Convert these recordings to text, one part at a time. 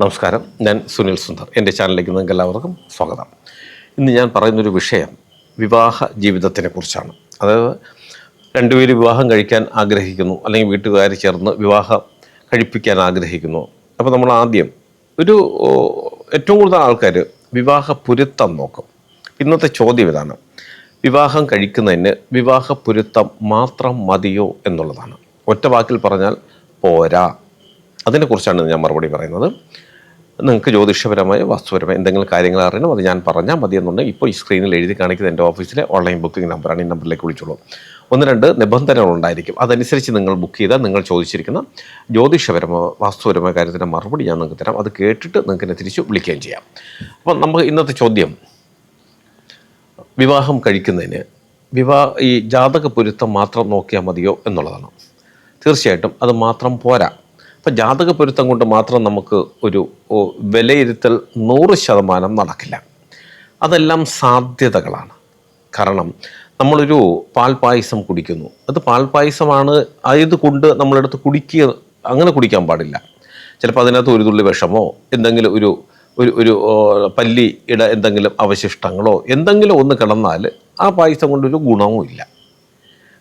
നമസ്കാരം. ഞാൻ സുനിൽ സുന്ദർ. എന്റെ ചാനലിലേക്ക് നിങ്ങൾക്ക് എല്ലാവർക്കും സ്വാഗതം. ഇന്ന് ഞാൻ പറയുന്നൊരു വിഷയം വിവാഹ ജീവിതത്തിനെ കുറിച്ചാണ്. അതായത് രണ്ടുപേര് വിവാഹം കഴിക്കാൻ ആഗ്രഹിക്കുന്നു അല്ലെങ്കിൽ വീട്ടുകാർ ചേർന്ന് വിവാഹം കഴിപ്പിക്കാൻ ആഗ്രഹിക്കുന്നു. അപ്പോൾ നമ്മൾ ആദ്യം ഒരു ഏറ്റവും കൂടുതൽ ആൾക്കാർ വിവാഹ പൊരുത്തം നോക്കും. ഇന്നത്തെ ചോദ്യം ഇതാണ്. വിവാഹം കഴിക്കുന്നതിന് വിവാഹ പൊരുത്തം മാത്രം മതിയോ എന്നുള്ളതാണ്. ഒറ്റ വാക്കിൽ പറഞ്ഞാൽ പോരാ. അതിനെക്കുറിച്ചാണ് ഞാൻ മറുപടി പറയുന്നത്. നിങ്ങൾക്ക് ജ്യോതിഷപരമായ വസ്തുപരമായ എന്തെങ്കിലും കാര്യങ്ങൾ അറിയണം അത് ഞാൻ പറഞ്ഞാൽ മതി എന്നുണ്ടെങ്കിൽ ഇപ്പോൾ ഈ സ്ക്രീനിൽ എഴുതി കാണിക്കുന്ന എന്റെ ഓഫീസിലെ ഓൺലൈൻ ബുക്കിംഗ് നമ്പറാണ് ഈ നമ്പറിലേക്ക് വിളിച്ചോളൂ. ഒന്ന് രണ്ട് നിബന്ധനകൾ ഉണ്ടായിരിക്കും. അതനുസരിച്ച് നിങ്ങൾ ബുക്ക് ചെയ്താൽ നിങ്ങൾ ചോദിച്ചിരിക്കുന്ന ജ്യോതിഷപരമോ വാസ്തുപരമോ കാര്യത്തിന്റെ മറുപടി ഞാൻ നിങ്ങൾക്ക് തരാം. അത് കേട്ടിട്ട് നിങ്ങൾക്ക് എന്നെ തിരിച്ച് വിളിക്കുകയും ചെയ്യാം. അപ്പം നമുക്ക് ഇന്നത്തെ ചോദ്യം. വിവാഹം കഴിക്കുന്നതിന് വിവാഹ ഈ ജാതക പൊരുത്തം മാത്രം നോക്കിയാൽ മതിയോ എന്നുള്ളതാണ്. തീർച്ചയായിട്ടും അത് മാത്രം പോരാ. അപ്പം ജാതക പൊരുത്തം കൊണ്ട് മാത്രം നമുക്ക് ഒരു വിലയിരുത്തൽ നൂറ് ശതമാനം നടക്കില്ല. അതെല്ലാം സാധ്യതകളാണ്. കാരണം നമ്മളൊരു പാൽപ്പായസം കുടിക്കുന്നു. അത് പാൽപ്പായസമാണ് ആയതുകൊണ്ട് നമ്മളെടുത്ത് കുടിക്കുക അങ്ങനെ കുടിക്കാൻ പാടില്ല. ചിലപ്പോൾ അതിനകത്ത് ഒരു തുള്ളി വിഷമോ എന്തെങ്കിലും ഒരു ഒരു ഒരു പല്ലിയുടെ എന്തെങ്കിലും അവശിഷ്ടങ്ങളോ എന്തെങ്കിലും ഒന്ന് കിടന്നാൽ ആ പായസം കൊണ്ടൊരു ഗുണവും ഇല്ല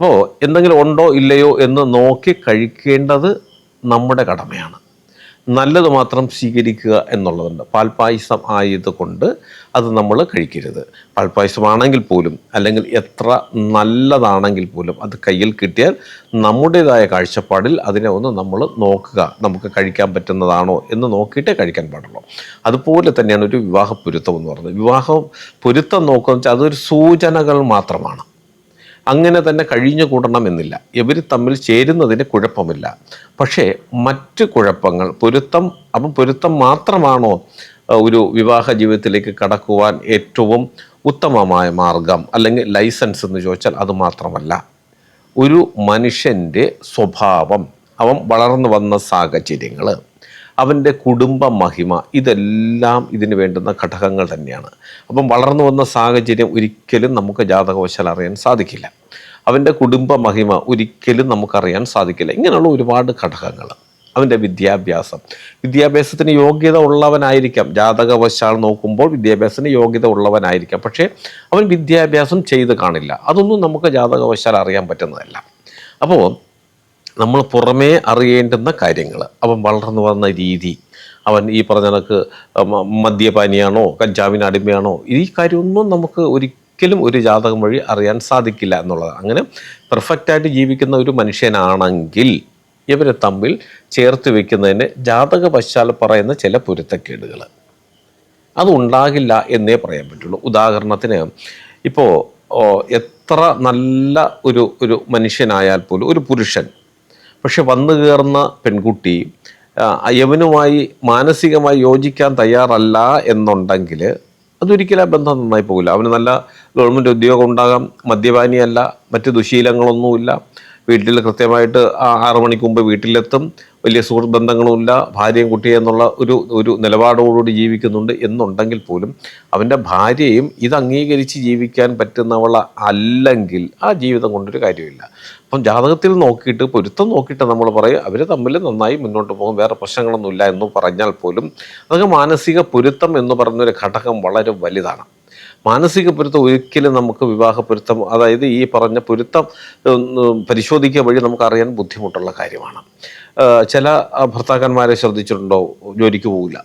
അപ്പോൾ എന്തെങ്കിലും ഉണ്ടോ ഇല്ലയോ എന്ന് നോക്കി കഴിക്കേണ്ടത് നമ്മുടെ കടമയാണ്. നല്ലത് മാത്രം സ്വീകരിക്കുക എന്നുള്ളതുണ്ട്. പാൽപ്പായസം ആയതുകൊണ്ട് അത് നമ്മൾ കഴിക്കരുത്. പാൽപ്പായസമാണെങ്കിൽ പോലും അല്ലെങ്കിൽ എത്ര നല്ലതാണെങ്കിൽ പോലും അത് കയ്യിൽ കിട്ടിയാൽ നമ്മുടേതായ കാഴ്ചപ്പാടിൽ അതിനെ ഒന്ന് നമ്മൾ നോക്കുക. നമുക്ക് കഴിക്കാൻ പറ്റുന്നതാണോ എന്ന് നോക്കിയിട്ടേ കഴിക്കാൻ പാടുള്ളൂ. അതുപോലെ തന്നെയാണ് ഒരു വിവാഹ പൊരുത്തം എന്ന് പറയുന്നത്. വിവാഹ പൊരുത്തം നോക്കുക വെച്ചാൽ അതൊരു സൂചനകൾ മാത്രമാണ്. അങ്ങനെ തന്നെ കഴിഞ്ഞു കൂടണമെന്നില്ല. ഇവർ തമ്മിൽ ചേരുന്നതിന് കുഴപ്പമില്ല. പക്ഷേ മറ്റ് കുഴപ്പങ്ങൾ പൊരുത്തം അപ്പം പൊരുത്തം മാത്രമാണോ ഒരു വിവാഹ ജീവിതത്തിലേക്ക് കടക്കുവാൻ ഏറ്റവും ഉത്തമമായ മാർഗം? അല്ലെങ്കിൽ ലൈസൻസ് എന്ന് ചോദിച്ചാൽ അത് മാത്രമല്ല. ഒരു മനുഷ്യന്റെ സ്വഭാവം അവൻ വളർന്നു വന്ന സാഹചര്യങ്ങൾ അവന്റെ കുടുംബ മഹിമ ഇതെല്ലാം ഇതിന് വേണ്ടുന്ന ഘടകങ്ങൾ തന്നെയാണ്. അപ്പം വളർന്നു വന്ന സാഹചര്യം ഒരിക്കലും നമുക്ക് ജാതകവശാൽ അറിയാൻ സാധിക്കില്ല. അവന്റെ കുടുംബ മഹിമ ഒരിക്കലും നമുക്കറിയാൻ സാധിക്കില്ല. ഇങ്ങനെയുള്ള ഒരുപാട് ഘടകങ്ങൾ. അവന്റെ വിദ്യാഭ്യാസം. വിദ്യാഭ്യാസത്തിന് യോഗ്യത ഉള്ളവനായിരിക്കാം. ജാതകവശാൽ നോക്കുമ്പോൾ വിദ്യാഭ്യാസത്തിന് യോഗ്യത ഉള്ളവനായിരിക്കാം. പക്ഷേ അവൻ വിദ്യാഭ്യാസം ചെയ്ത് കാണില്ല. അതൊന്നും നമുക്ക് ജാതകവശാൽ അറിയാൻ പറ്റുന്നതല്ല. അപ്പോൾ നമ്മൾ പുറമേ അറിയേണ്ടുന്ന കാര്യങ്ങൾ. അവൻ വളർന്നു വന്ന രീതി. അവൻ ഈ പറഞ്ഞ കണക്ക് മദ്യപാനിയാണോ കഞ്ചാവിന് അടിമയാണോ ഈ കാര്യമൊന്നും നമുക്ക് ഒരിക്കലും ഒരു ജാതകം വഴി അറിയാൻ സാധിക്കില്ല എന്നുള്ളത്. അങ്ങനെ പെർഫെക്റ്റായിട്ട് ജീവിക്കുന്ന ഒരു മനുഷ്യനാണെങ്കിൽ ഇവരെ തമ്മിൽ ചേർത്ത് വെക്കുന്നതിന് ജാതക പശ്ചാത്തലം പറയുന്ന ചില പൊരുത്തക്കേടുകൾ അതുണ്ടാകില്ല എന്നേ പറയാൻ പറ്റുള്ളൂ. ഉദാഹരണത്തിന് ഇപ്പോൾ എത്ര നല്ല ഒരു ഒരു മനുഷ്യനായാൽ പോലും ഒരു പുരുഷൻ പക്ഷെ വന്നു കയറുന്ന പെൺകുട്ടി യവനുമായി മാനസികമായി യോജിക്കാൻ തയ്യാറല്ല എന്നുണ്ടെങ്കിൽ അതൊരിക്കലും ആ ബന്ധം നന്നായി പോകില്ല. അവന് നല്ല ഗവൺമെന്റ് ഉദ്യോഗം ഉണ്ടാകാം മദ്യപാനിയല്ല മറ്റ് ദുശീലങ്ങളൊന്നുമില്ല. വീട്ടിൽ കൃത്യമായിട്ട് ആറു മണിക്ക് മുമ്പ് വീട്ടിലെത്തും വലിയ സുഹൃത്ത് ബന്ധങ്ങളുമില്ല ഭാര്യയും കുട്ടിയും എന്നുള്ള ഒരു ഒരു നിലപാടോടുകൂടി ജീവിക്കുന്നുണ്ട് എന്നുണ്ടെങ്കിൽ പോലും അവന്റെ ഭാര്യയും ഇത് അംഗീകരിച്ച് ജീവിക്കാൻ പറ്റുന്നവള അല്ലെങ്കിൽ ആ ജീവിതം കൊണ്ടൊരു കാര്യമില്ല. അപ്പം ജാതകത്തിൽ നോക്കിയിട്ട് പൊരുത്തം നോക്കിയിട്ട് നമ്മൾ പറയും അവർ തമ്മിൽ നന്നായി മുന്നോട്ട് പോകും വേറെ പ്രശ്നങ്ങളൊന്നുമില്ല എന്ന് പറഞ്ഞാൽ പോലും അതൊക്കെ മാനസിക പൊരുത്തം എന്ന് പറയുന്നൊരു ഘടകം വളരെ വലുതാണ്. മാനസിക പൊരുത്തം ഒരിക്കലും നമുക്ക് വിവാഹ പൊരുത്തം അതായത് ഈ പറഞ്ഞ പൊരുത്തം പരിശോധിക്കുക വഴി നമുക്കറിയാൻ ബുദ്ധിമുട്ടുള്ള കാര്യമാണ്. ചില ഭർത്താക്കന്മാരെ ശ്രദ്ധിച്ചിട്ടുണ്ടോ? ജോലിക്ക് പോകില്ല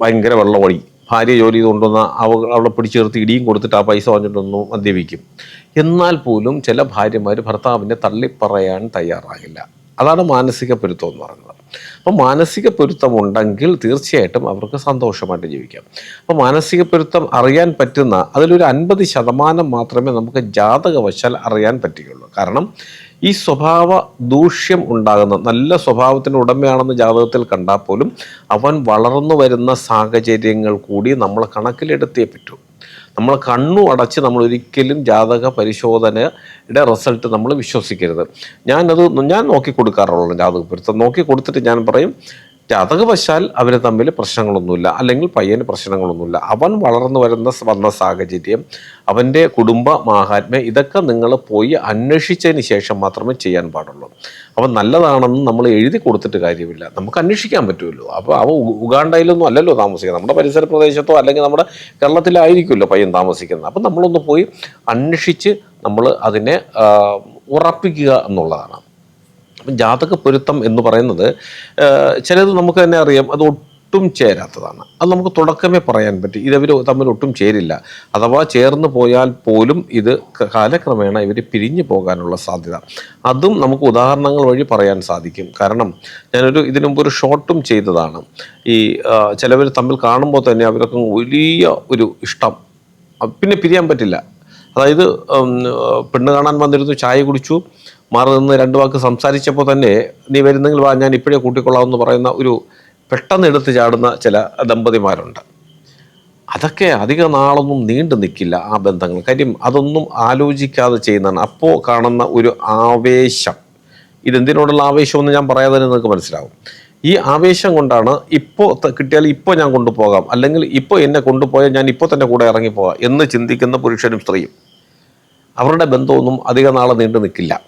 ഭയങ്കര വെള്ളമൊഴി ഭാര്യ ജോലി കൊണ്ടുവന്ന അവ അവളെ പിടിച്ചു നിർത്തി ഇടിയും കൊടുത്തിട്ട് ആ പൈസ വന്നിട്ടൊന്നും മദ്യപിക്കും. എന്നാൽ പോലും ചില ഭാര്യമാർ ഭർത്താവിനെ തള്ളിപ്പറയാൻ തയ്യാറാകില്ല അതാണ് മാനസിക പൊരുത്തം എന്ന് പറയുന്നത്. അപ്പം മാനസിക പൊരുത്തം ഉണ്ടെങ്കിൽ തീർച്ചയായിട്ടും അവർക്ക് സന്തോഷമായിട്ട് ജീവിക്കാം. അപ്പം മാനസിക പൊരുത്തം അറിയാൻ പറ്റുന്ന അതിലൊരു അൻപത് ശതമാനം മാത്രമേ നമുക്ക് ജാതകവശാൽ അറിയാൻ പറ്റുകയുള്ളൂ. കാരണം ഈ സ്വഭാവ ദൂഷ്യം ഉണ്ടാകുന്ന നല്ല സ്വഭാവത്തിന് ഉടമയാണെന്ന് ജാതകത്തിൽ കണ്ടാൽ പോലും അവൻ വളർന്നു വരുന്ന സാഹചര്യങ്ങൾ കൂടി നമ്മൾ കണക്കിലെടുത്തേ പറ്റൂ. നമ്മൾ കണ്ണു അടച്ച് നമ്മൾ ഒരിക്കലും ജാതക പരിശോധനയുടെ റിസൾട്ട് നമ്മൾ വിശ്വസിക്കരുത്. ഞാനത് ഞാൻ നോക്കി കൊടുക്കാറുള്ളൂ ജാതക പൊരുത്തം നോക്കി കൊടുത്തിട്ട് ഞാൻ പറയും ജാതകവശാൽ അവന് തമ്മിൽ പ്രശ്നങ്ങളൊന്നുമില്ല. അല്ലെങ്കിൽ പയ്യന് പ്രശ്നങ്ങളൊന്നുമില്ല. അവൻ വളർന്നു വരുന്ന വന്ന സാഹചര്യം അവന്റെ കുടുംബ മാഹാത്മ്യം ഇതൊക്കെ നിങ്ങൾ പോയി അന്വേഷിച്ചതിന് ശേഷം മാത്രമേ ചെയ്യാൻ പാടുള്ളൂ. അവൻ നല്ലതാണെന്ന് നമ്മൾ എഴുതി കൊടുത്തിട്ട് കാര്യമില്ല. നമുക്ക് അന്വേഷിക്കാൻ പറ്റുമല്ലോ. അപ്പോൾ അവൻ ഉഗാണ്ടയിലൊന്നും അല്ലല്ലോ താമസിക്കുന്നത്. നമ്മുടെ പരിസര പ്രദേശത്തോ അല്ലെങ്കിൽ നമ്മുടെ കേരളത്തിലായിരിക്കുമല്ലോ പയ്യൻ താമസിക്കുന്നത്. അപ്പം നമ്മളൊന്ന് പോയി അന്വേഷിച്ച് നമ്മൾ അതിനെ ഉറപ്പിക്കുക എന്നുള്ളതാണ്. ജാതക പൊരുത്തം എന്ന് പറയുന്നത് ചിലത് നമുക്ക് തന്നെ അറിയാം അത് ഒട്ടും ചേരാത്തതാണ്. അത് നമുക്ക് തുടക്കമേ പറയാൻ പറ്റും. ഇതവർ തമ്മിൽ ഒട്ടും ചേരില്ല. അഥവാ ചേർന്ന് പോയാൽ പോലും ഇത് കാലക്രമേണ ഇവർ പിരിഞ്ഞു പോകാനുള്ള സാധ്യത. അതും നമുക്ക് ഉദാഹരണങ്ങൾ വഴി പറയാൻ സാധിക്കും. കാരണം ഞാനൊരു ഇതിനു മുമ്പ് ഒരു ഷോർട്ടും ചെയ്തതാണ്. ഈ ചിലവർ തമ്മിൽ കാണുമ്പോൾ തന്നെ അവരൊക്കെ വലിയ ഒരു ഇഷ്ടം. പിന്നെ പിരിയാൻ പറ്റില്ല. അതായത് പെണ്ണ് കാണാൻ വന്നിരുന്നു ചായ കുടിച്ചു. മാറി നിന്ന് രണ്ട് വാക്ക് സംസാരിച്ചപ്പോൾ തന്നെ നീ വരുന്നെങ്കിൽ വാ ഞാൻ ഇപ്പോഴേ കൂട്ടിക്കൊള്ളാം എന്ന് പറയുന്ന ഒരു പെട്ടെന്ന് എടുത്ത് ചാടുന്ന ചില ദമ്പതിമാരുണ്ട്. അതൊക്കെ അധിക നാളൊന്നും നീണ്ടു നിൽക്കില്ല ആ ബന്ധങ്ങൾ. കാര്യം അതൊന്നും ആലോചിക്കാതെ ചെയ്യുന്നതാണ്. അപ്പോൾ കാണുന്ന ഒരു ആവേശം. ഇതെന്തിനോടുള്ള ആവേശമെന്ന് ഞാൻ പറയാതെ നിങ്ങൾക്ക് മനസ്സിലാവും. ഈ ആവേശം കൊണ്ടാണ് ഇപ്പോൾ കിട്ടിയാൽ ഇപ്പോൾ ഞാൻ കൊണ്ടുപോകാം. അല്ലെങ്കിൽ ഇപ്പോൾ എന്നെ കൊണ്ടുപോയാൽ ഞാൻ ഇപ്പോൾ തന്നെ കൂടെ ഇറങ്ങിപ്പോകാം എന്ന് ചിന്തിക്കുന്ന പുരുഷനും സ്ത്രീയും. അവരുടെ ബന്ധമൊന്നും അധിക നാളെ നീണ്ടു നിൽക്കില്ല.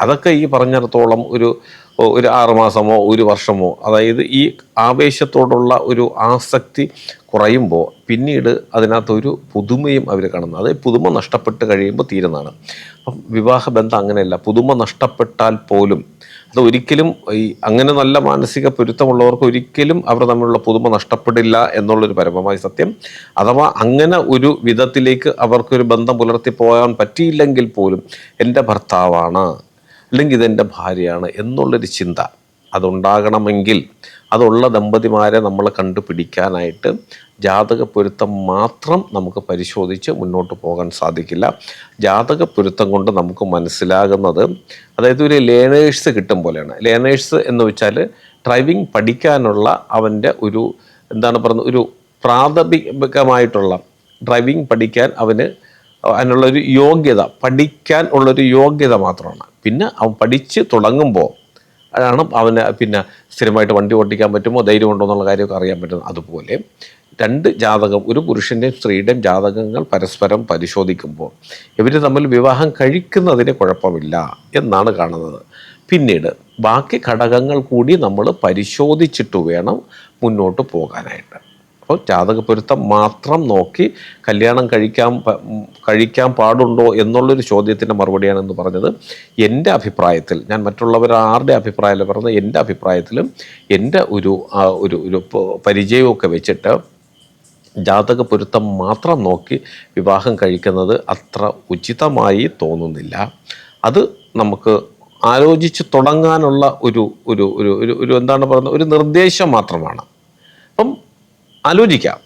അതൊക്കെ ഈ പറഞ്ഞിടത്തോളം ഒരു ഒരു ആറുമാസമോ ഒരു വർഷമോ അതായത് ഈ ആവേശത്തോടുള്ള ഒരു ആസക്തി കുറയുമ്പോൾ പിന്നീട് അതിനകത്തൊരു പുതുമയും അവർ കാണുന്നത് അതായത് പുതുമ നഷ്ടപ്പെട്ട് കഴിയുമ്പോൾ തീരുന്നതാണ്. അപ്പം വിവാഹ ബന്ധം അങ്ങനെയല്ല. പുതുമ നഷ്ടപ്പെട്ടാൽ പോലും അത് ഒരിക്കലും ഈ അങ്ങനെ നല്ല മാനസിക പൊരുത്തമുള്ളവർക്ക് ഒരിക്കലും അവർ തമ്മിലുള്ള പുതുമ നഷ്ടപ്പെടില്ല എന്നുള്ളൊരു പരമമായ സത്യം. അഥവാ അങ്ങനെ ഒരു വിധത്തിലേക്ക് അവർക്കൊരു ബന്ധം പുലർത്തി പോകാൻ പറ്റിയില്ലെങ്കിൽ പോലും എന്റെ ഭർത്താവാണ് അല്ലെങ്കിൽ ഇതെന്റെ ഭാര്യയാണ് എന്നുള്ളൊരു ചിന്ത അതുണ്ടാകണമെങ്കിൽ അതുള്ള ദമ്പതിമാരെ നമ്മൾ കണ്ടുപിടിക്കാനായിട്ട് ജാതക പൊരുത്തം മാത്രം നമുക്ക് പരിശോധിച്ച് മുന്നോട്ട് പോകാൻ സാധിക്കില്ല. ജാതക പൊരുത്തം കൊണ്ട് നമുക്ക് മനസ്സിലാകുന്നത് അതായത് ഒരു ലേണേഴ്സ് കിട്ടും പോലെയാണ്. ലേണേഴ്സ് എന്ന് വെച്ചാൽ ഡ്രൈവിംഗ് പഠിക്കാനുള്ള അവന്റെ ഒരു എന്താണ് പറയുന്നത് ഒരു പ്രാഥമികമായിട്ടുള്ള ഡ്രൈവിംഗ് പഠിക്കാൻ അവന് അതിനുള്ളൊരു യോഗ്യത പഠിക്കാൻ ഉള്ളൊരു യോഗ്യത മാത്രമാണ്. പിന്നെ അവൻ പഠിച്ച് തുടങ്ങുമ്പോൾ ആണ് അവന് പിന്നെ സ്ഥിരമായിട്ട് വണ്ടി ഓടിക്കാൻ പറ്റുമോ ധൈര്യം ഉണ്ടോ എന്നുള്ള കാര്യമൊക്കെ അറിയാൻ പറ്റുന്നത്. അതുപോലെ രണ്ട് ജാതകം ഒരു പുരുഷന്റെയും സ്ത്രീയുടെയും ജാതകങ്ങൾ പരസ്പരം പരിശോധിക്കുമ്പോൾ ഇവർ തമ്മിൽ വിവാഹം കഴിക്കുന്നതിന് കുഴപ്പമില്ല എന്നാണ് കാണുന്നത്. പിന്നീട് ബാക്കി ഘടകങ്ങൾ കൂടി നമ്മൾ പരിശോധിച്ചിട്ട് വേണം മുന്നോട്ട് പോകാനായിട്ട്. അപ്പോൾ ജാതക പൊരുത്തം മാത്രം നോക്കി കല്യാണം കഴിക്കാൻ കഴിക്കാൻ പാടുണ്ടോ എന്നുള്ളൊരു ചോദ്യത്തിന്റെ മറുപടിയാണെന്ന് പറഞ്ഞത് എന്റെ അഭിപ്രായത്തിൽ ഞാൻ മറ്റുള്ളവർ ആരുടെ അഭിപ്രായമല്ല പറഞ്ഞത് എന്റെ അഭിപ്രായത്തിലും എന്റെ ഒരു ഒരു ഒരു പരിചയമൊക്കെ വെച്ചിട്ട് ജാതക പൊരുത്തം മാത്രം നോക്കി വിവാഹം കഴിക്കുന്നത് അത്ര ഉചിതമായി തോന്നുന്നില്ല. അത് നമുക്ക് ആലോചിച്ച് തുടങ്ങാനുള്ള ഒരു ഒരു ഒരു ഒരു എന്താണ് പറയുന്നത്? ഒരു നിർദ്ദേശം മാത്രമാണ്. അപ്പം ആലോചിക്കാം.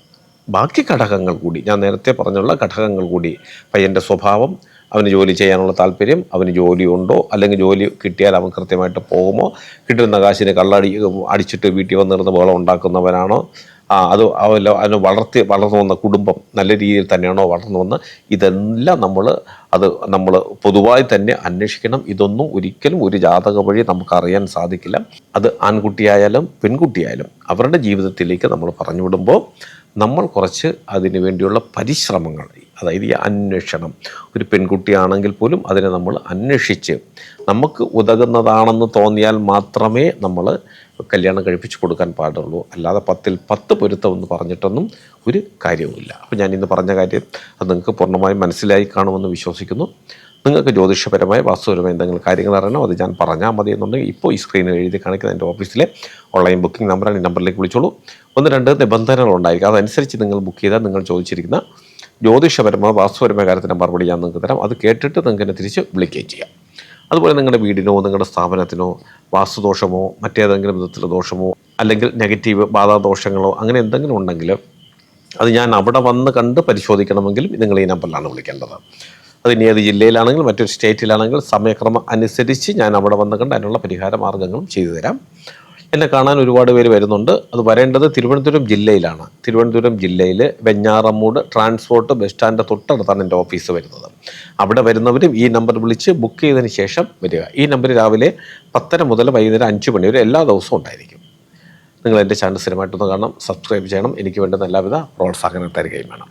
ബാക്കി ഘടകങ്ങൾ കൂടി ഞാൻ നേരത്തെ പറഞ്ഞുള്ള ഘടകങ്ങൾ കൂടി പയ്യന്റെ സ്വഭാവം അവന് ജോലി ചെയ്യാനുള്ള താല്പര്യം അവന് ജോലി ഉണ്ടോ അല്ലെങ്കിൽ ജോലി കിട്ടിയാൽ അവൻ കൃത്യമായിട്ട് പോകുമോ കിട്ടുന്ന കാശിന് കള്ളടി അടിച്ചിട്ട് വീട്ടിൽ വന്നിരുന്ന് ബഹളം ഉണ്ടാക്കുന്നവനാണോ ആ അത് അതിന് വളർത്തി വളർന്നു വന്ന കുടുംബം നല്ല രീതിയിൽ തന്നെയാണോ വളർന്നു വന്ന്? ഇതെല്ലാം നമ്മൾ അത് നമ്മൾ പൊതുവായി തന്നെ അന്വേഷിക്കണം. ഇതൊന്നും ഒരിക്കലും ഒരു ജാതക വഴി നമുക്കറിയാൻ സാധിക്കില്ല. അത് ആൺകുട്ടിയായാലും പെൺകുട്ടിയായാലും അവരുടെ ജീവിതത്തിലേക്ക് നമ്മൾ പറഞ്ഞു വിടുമ്പോൾ നമ്മൾ കുറച്ച് അതിനു വേണ്ടിയുള്ള പരിശ്രമങ്ങൾ അതായത് ഈ അന്വേഷണം. ഒരു പെൺകുട്ടിയാണെങ്കിൽ പോലും അതിനെ നമ്മൾ അന്വേഷിച്ച് നമുക്ക് ഉതകുന്നതാണെന്ന് തോന്നിയാൽ മാത്രമേ നമ്മൾ കല്യാണം കഴിപ്പിച്ച് കൊടുക്കാൻ പാടുള്ളൂ. അല്ലാതെ പത്തിൽ പത്ത് പൊരുത്തം എന്ന് പറഞ്ഞിട്ടൊന്നും ഒരു കാര്യവുമില്ല. അപ്പോൾ ഞാൻ ഇന്ന് പറഞ്ഞ കാര്യം അത് നിങ്ങൾക്ക് പൂർണമായും മനസ്സിലായി കാണുമെന്ന് വിശ്വസിക്കുന്നു. നിങ്ങൾക്ക് ജ്യോതിഷപരമായ വാസ്തുപരമായ എന്തെങ്കിലും കാര്യങ്ങൾ അറിയണം? അത് ഞാൻ പറഞ്ഞാൽ മതി എന്നുണ്ടെങ്കിൽ ഇപ്പോൾ ഈ സ്ക്രീനിൽ എഴുതി കാണിക്കുന്ന എന്റെ ഓഫീസിലെ ഓൺലൈൻ ബുക്കിംഗ് നമ്പറാണ് ഈ നമ്പറിലേക്ക് വിളിച്ചോളൂ. ഒന്ന് രണ്ട് നിബന്ധനകൾ ഉണ്ടായിരിക്കും. അതനുസരിച്ച് നിങ്ങൾ ബുക്ക് ചെയ്താൽ നിങ്ങൾ ചോദിച്ചിരിക്കുന്ന ജ്യോതിഷപരമായ വാസ്തുപരമായ കാര്യത്തിന്റെ മറുപടി ഞാൻ നിങ്ങൾക്ക് തരാം. അത് കേട്ടിട്ട് നിങ്ങൾക്ക് എന്നെ തിരിച്ച് വിളിക്കുകയും ചെയ്യാം. അതുപോലെ നിങ്ങളുടെ വീടിനോ നിങ്ങളുടെ സ്ഥാപനത്തിനോ വാസ്തുദോഷമോ മറ്റേതെങ്കിലും വിധത്തിലുള്ള ദോഷമോ അല്ലെങ്കിൽ നെഗറ്റീവ് ബാധാദോഷങ്ങളോ അങ്ങനെ എന്തെങ്കിലും ഉണ്ടെങ്കിൽ അത് ഞാൻ അവിടെ വന്ന് കണ്ട് പരിശോധിക്കണമെങ്കിലും നിങ്ങൾ ഈ നമ്പറിലാണ് വിളിക്കേണ്ടത്. അത് ഇനി ഏത് ജില്ലയിലാണെങ്കിലും മറ്റൊരു സ്റ്റേറ്റിലാണെങ്കിലും സമയക്രമം അനുസരിച്ച് ഞാൻ അവിടെ വന്ന് കണ്ട് അതിനുള്ള പരിഹാര മാർഗങ്ങളും ചെയ്തു തരാം. എന്നെ കാണാൻ ഒരുപാട് പേര് വരുന്നുണ്ട്. അത് വരേണ്ടത് തിരുവനന്തപുരം ജില്ലയിലാണ്. തിരുവനന്തപുരം ജില്ലയിൽ വെഞ്ഞാറമ്മൂട് ട്രാൻസ്പോർട്ട് ബസ് സ്റ്റാൻഡ് തൊട്ടടുത്താണ് എന്റെ ഓഫീസ് വരുന്നത്. അവിടെ വരുന്നവരും ഈ നമ്പർ വിളിച്ച് ബുക്ക് ചെയ്തതിന് ശേഷം വരിക. ഈ നമ്പർ രാവിലെ പത്തര മുതൽ വൈകുന്നേരം അഞ്ച് മണി വരെ എല്ലാ ദിവസവും ഉണ്ടായിരിക്കും. നിങ്ങൾ എന്റെ ചാനൽ സ്ഥിരമായിട്ടൊന്ന് കാണണം സബ്സ്ക്രൈബ് ചെയ്യണം എനിക്ക് വേണ്ടുന്ന എല്ലാവിധ പ്രോത്സാഹനം തരികയും വേണം.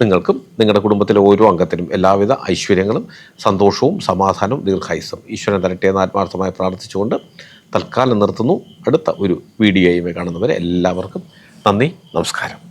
നിങ്ങൾക്കും നിങ്ങളുടെ കുടുംബത്തിലെ ഓരോ അംഗത്തിനും എല്ലാവിധ ഐശ്വര്യങ്ങളും സന്തോഷവും സമാധാനവും ദീർഘായുസും ഈശ്വരൻ തരട്ടെ എന്ന് ആത്മാർത്ഥമായി പ്രാർത്ഥിച്ചുകൊണ്ട് തൽക്കാലം നിർത്തുന്നു. അടുത്ത ഒരു വീഡിയോയുമായി കാണുന്നവരെ എല്ലാവർക്കും നന്ദി നമസ്കാരം.